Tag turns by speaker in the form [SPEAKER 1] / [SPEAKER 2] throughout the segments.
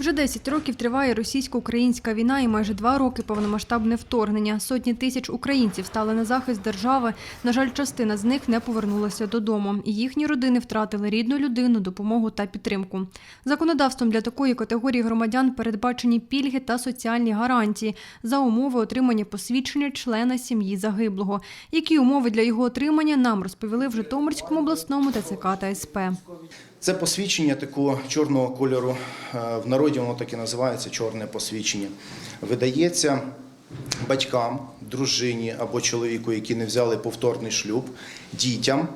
[SPEAKER 1] Вже 10 років триває російсько-українська війна і майже два роки повномасштабне вторгнення. Сотні тисяч українців стали на захист держави. На жаль, частина з них не повернулася додому. І їхні родини втратили рідну людину, допомогу та підтримку. Законодавством для такої категорії громадян передбачені пільги та соціальні гарантії за умови отримання посвідчення члена сім'ї загиблого. Які умови для його отримання нам розповіли в Житомирському обласному ТЦК та СП.
[SPEAKER 2] Це посвідчення такого чорного кольору. е, В народі воно так і називається чорне посвідчення. Видається батькам, дружині або чоловіку, які не взяли повторний шлюб, дітям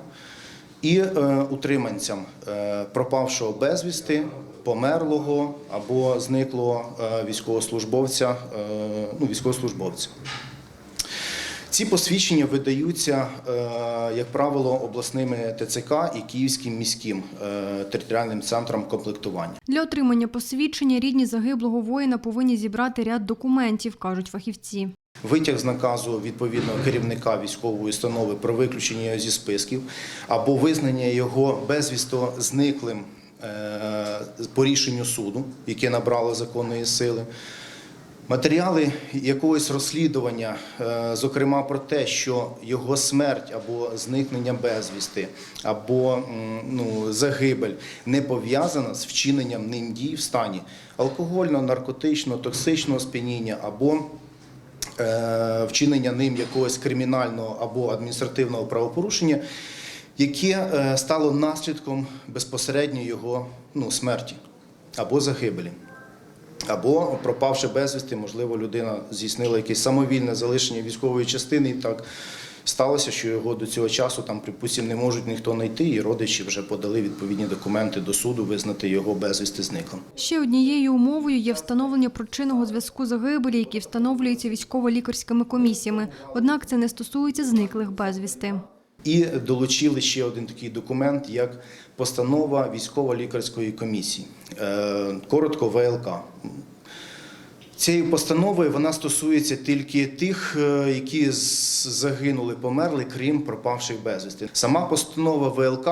[SPEAKER 2] і е, утриманцям е, пропавшого безвісти, померлого або зниклого військовослужбовця, ну, військовослужбовця. Ці посвідчення видаються, е, як правило, обласними ТЦК і Київським міським е, територіальним центром комплектування.
[SPEAKER 1] Для отримання посвідчення рідні загиблого воїна повинні зібрати ряд документів, кажуть фахівці.
[SPEAKER 2] Витяг з наказу відповідного керівника військової установи про виключення його зі списків або визнання його безвісто зниклим е, по рішенню суду, яке набрало законної сили. Матеріали якогось розслідування, е, зокрема про те, що його смерть або зникнення безвісти, або ну, загибель не пов'язана з вчиненням ним дій в стані алкогольного, наркотичного, токсичного сп'яніння або е, вчинення ним якогось кримінального або адміністративного правопорушення, яке е, стало наслідком безпосередньо його ну, смерті або загибелі. Або пропавши безвісти, можливо, людина здійснила якесь самовільне залишення військової частини, і так сталося, що його до цього часу там, припустимо, не можуть ніхто знайти, і родичі вже подали відповідні документи до суду визнати його безвісти зниклим.
[SPEAKER 1] Ще однією умовою є встановлення причинного зв'язку загибелі, який встановлюється військово-лікарськими комісіями. Однак це не стосується зниклих безвісти.
[SPEAKER 2] І долучили ще один такий документ, як постанова військово-лікарської комісії, Е, коротко ВЛК. Цією постановою вона стосується тільки тих, е, які загинули, померли, крім пропавших безвісти. Сама постанова ВЛК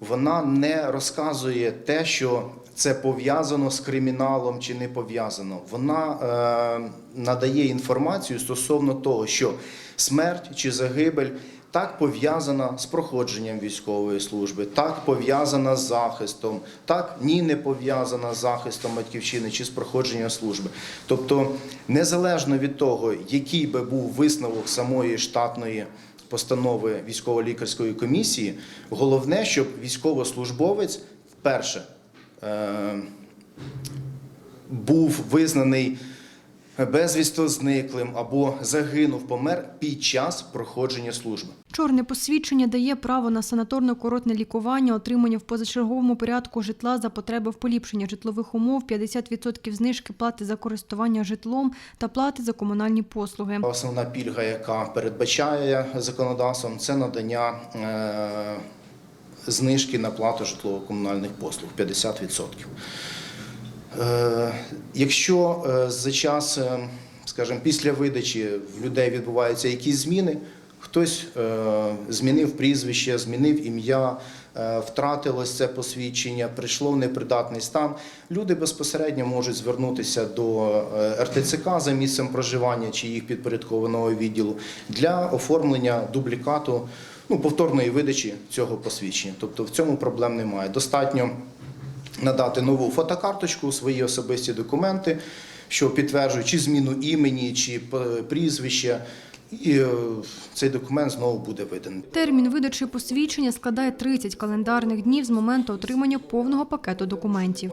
[SPEAKER 2] вона не розказує те, що це пов'язано з криміналом чи не пов'язано. Вона е, надає інформацію стосовно того, що смерть чи загибель так пов'язана з проходженням військової служби, так пов'язана з захистом, так ні не пов'язана з захистом батьківщини чи з проходженням служби. Тобто, незалежно від того, який би був висновок самої штатної постанови військово-лікарської комісії, головне, щоб військовослужбовець перше е, був визнаний безвісто зниклим або загинув, помер під час проходження служби.
[SPEAKER 1] Чорне посвідчення дає право на санаторно-коротне лікування, отримання в позачерговому порядку житла за потреби в поліпшенні житлових умов, 50% знижки плати за користування житлом та плати за комунальні послуги.
[SPEAKER 2] Основна пільга, яка передбачає законодавством, це надання е, знижки на плату житлово-комунальних послуг 50%. Е, Якщо е, за час, скажімо, після видачі в людей відбуваються якісь зміни, хтось е, змінив прізвище, змінив ім'я, втратилось це посвідчення, прийшло в непридатний стан, люди безпосередньо можуть звернутися до РТЦК за місцем проживання чи їх підпорядкованого відділу для оформлення дублікату, ну, повторної видачі цього посвідчення. Тобто в цьому проблем немає. Достатньо надати нову фотокарточку, свої особисті документи, що підтверджують чи зміну імені, чи прізвища, і е, цей документ знову буде виданий.
[SPEAKER 1] Термін видачі посвідчення складає 30 календарних днів з моменту отримання повного пакету документів.